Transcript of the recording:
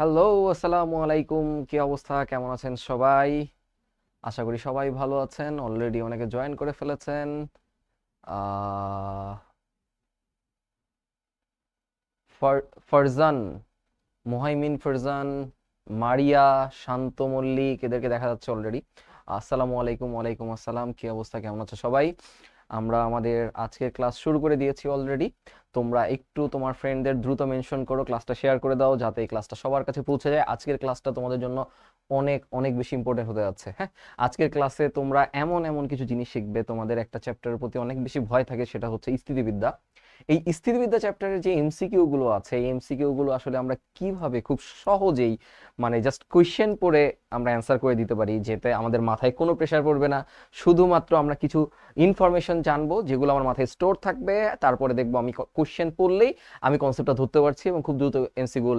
Hello, আসসালামু আলাইকুম। কি অবস্থা? কেমন আছেন সবাই? আশা করি সবাই ভালো আছেন। অলরেডি অনেকে জয়েন করে ফেলেছেন। ফারজান, মুহাইমিন ফারজান, মারিয়া, শান্ত মল্লিক, এদেরকে দেখা যাচ্ছে অলরেডি আসসালামু আলাইকুম, ওয়ালাইকুম আসসালাম। কি অবস্থা? কেমন আছে সবাই? আমরা আমাদের আজকের ক্লাস শুরু করে দিয়েছি অলরেডি তোমরা একটু তোমার ফ্রেন্ডদের দ্রুত মেনশন করো ক্লাসটা শেয়ার করে দাও, যাতে এই ক্লাসটা সবার কাছে পৌঁছে যায়। আজকের ক্লাসটা তোমাদের জন্য অনেক অনেক বেশি ইম্পর্টেন্ট হতে যাচ্ছে হ্যাঁ? আজকের ক্লাসে তোমরা এমন এমন কিছু জিনিস শিখবে। তোমাদের একটা চ্যাপ্টারের প্রতি অনেক বেশি ভয় থাকে, সেটা হচ্ছে স্থিতিবিদ্যা। এই স্থিতিবিদ্যা চ্যাপ্টারের যে এমসিকিউ গুলো আছে, এই এমসিকিউ গুলো আসলে আমরা কীভাবে খুব সহজেই মানে জাস্ট কোয়েশ্চেন পড়ে আমরা অ্যান্সার করে দিতে পারি, যেতে আমাদের মাথায় কোনো প্রেশার পড়বে না। শুধুমাত্র আমরা কিছু ইনফরমেশন জানব যেগুলো আমার মাথায় স্টোর থাকবে, তারপরে দেখব আমি কোয়েশ্চেন পড়লেই আমি কনসেপ্টটা ধরতে পারছি এবং খুব দ্রুত এমসিকিউ